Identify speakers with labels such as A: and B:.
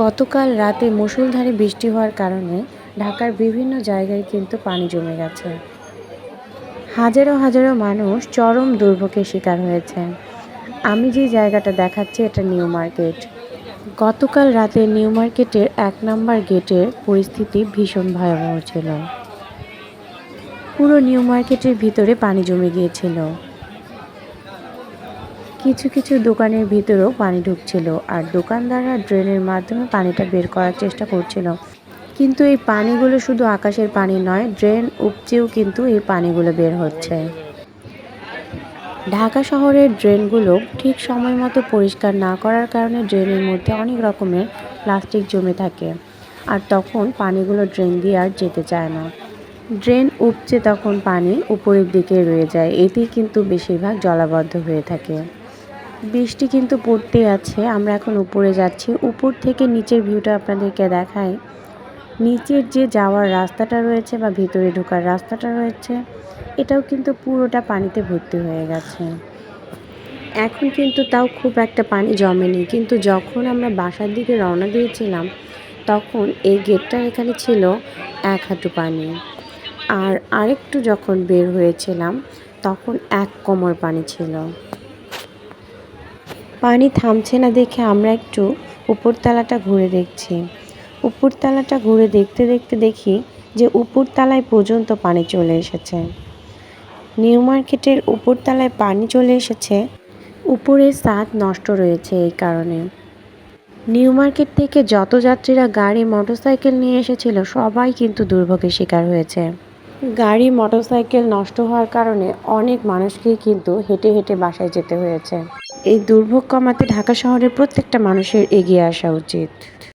A: গতকাল রাতে মুষলধারে বৃষ্টি হওয়ার কারণে ঢাকার বিভিন্ন জায়গায় কিন্তু পানি জমে গেছে। হাজারো হাজারো মানুষ চরম দুর্ভোগের শিকার হয়েছে। আমি যে জায়গাটা দেখাচ্ছি এটা নিউ মার্কেট। গতকাল রাতে নিউ মার্কেটের এক নম্বর গেটের পরিস্থিতি ভীষণ ভয়াবহ ছিল। পুরো নিউ মার্কেটের ভিতরে পানি জমে গিয়েছিল। কিছু কিছু দোকানের ভিতরেও পানি ঢুকছিল আর দোকানদাররা ড্রেনের মাধ্যমে পানিটা বের করার চেষ্টা করছিল। কিন্তু এই পানিগুলো শুধু আকাশের পানি নয়, ড্রেন উপচেও কিন্তু এই পানিগুলো বের হচ্ছে। ঢাকা শহরের ড্রেনগুলো ঠিক সময় মতো পরিষ্কার না করার কারণে ড্রেনের মধ্যে অনেক রকমের প্লাস্টিক জমে থাকে আর তখন পানিগুলো ড্রেন দিয়ে আর যেতে চায় না। ড্রেন উপচে তখন পানি উপরের দিকে রয়ে যায়, এতেই কিন্তু বেশিরভাগ জলাবদ্ধ হয়ে থাকে। বৃষ্টি কিন্তু পড়তেই আছে, আমরা এখন উপরে যাচ্ছি। উপর থেকে নিচের ভিউটা আপনাদেরকে দেখাই। নিচের যে যাওয়ার রাস্তাটা রয়েছে বা ভিতরে ঢোকার রাস্তাটা রয়েছে, এটাও কিন্তু পুরোটা পানিতে ভর্তি হয়ে গেছে। এখন কিন্তু তাও খুব একটা পানি জমেনি, কিন্তু যখন আমরা বাসার দিকে রওনা দিয়েছিলাম, তখন এই গেটটার এখানে ছিল এক হাঁটু পানি। আর আরেকটু যখন বের হয়েছিলাম, তখন এক কোমর পানি ছিল। পানি থামছে না দেখে আমরা একটু উপরতলাটা ঘুরে দেখছি। উপরতলাটা ঘুরে দেখতে দেখতে দেখি যে উপরতলায় পর্যন্ত পানি চলে এসেছে। নিউ মার্কেটের উপরতলায় পানি চলে এসেছে। উপরের ছাদ নষ্ট রয়েছে এই কারণে। নিউ মার্কেট থেকে যত যাত্রীরা গাড়ি, মোটরসাইকেল নিয়ে এসেছিল, সবাই কিন্তু দুর্ভোগের শিকার হয়েছে। গাড়ি, মোটরসাইকেল নষ্ট হওয়ার কারণে অনেক মানুষকেই কিন্তু হেঁটে হেঁটে বাসায় যেতে হয়েছে। এই দুর্ভোগ কমাতে ঢাকা শহরের প্রত্যেকটা মানুষের এগিয়ে আসা উচিত।